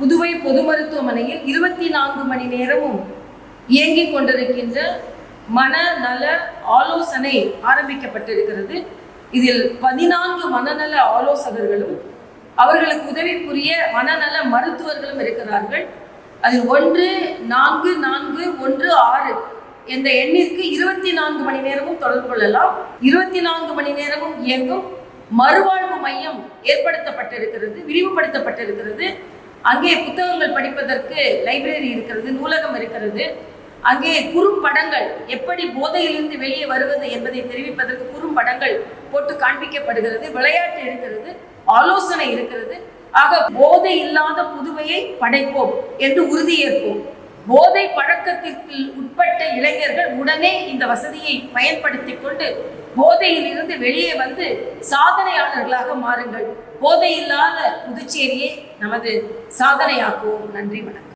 புதுவை பொது மருத்துவமனையில் இருபத்தி நான்கு மணி நேரமும் இயங்கிக் கொண்டிருக்கின்ற மனநல ஆலோசனை ஆரம்பிக்கப்பட்டிருக்கிறது. இதில் பதினான்கு மனநல ஆலோசகர்களும் அவர்களுக்கு உதவி புரிய மனநல மருத்துவர்களும் இருக்கிறார்கள். அதில் ஒன்று நான்கு நான்கு ஒன்று ஆறு என்ற எண்ணிற்கு இருபத்தி நான்கு மணி நேரமும் தொடர்பு கொள்ளலாம். இருபத்தி நான்கு மணி நேரமும் இயங்கும். மறுவாழ்வு மையம் ஏற்படுத்தப்பட்டிருக்கிறது விரிவுபடுத்தப்பட்டிருக்கிறது. அங்கே புத்தகங்கள் படிப்பதற்கு லைப்ரரி இருக்கிறது நூலகம் இருக்கிறது. அங்கே குறும்படங்கள் எப்படி போதையிலிருந்து வெளியே வருவது என்பதை தெரிவிப்பதற்கு குறும்படங்கள் போட்டு காண்பிக்கப்படுகிறது விளையாட்டு இருக்கிறது ஆலோசனை இருக்கிறது. ஆக போதை இல்லாத புதுமையை படைப்போம் என்று உறுதியேற்போம். போதை பழக்கத்திற்கு உட்பட்ட இளைஞர்கள் உடனே இந்த வசதியை பயன்படுத்திக் கொண்டு போதையிலிருந்து வெளியே வந்து சாதனையாளர்களாக மாறுங்கள். போதையில்லாத புதுச்சேரியே புதுச்சேரியை நமது சாதனையாக்குவோம். நன்றி வணக்கம்.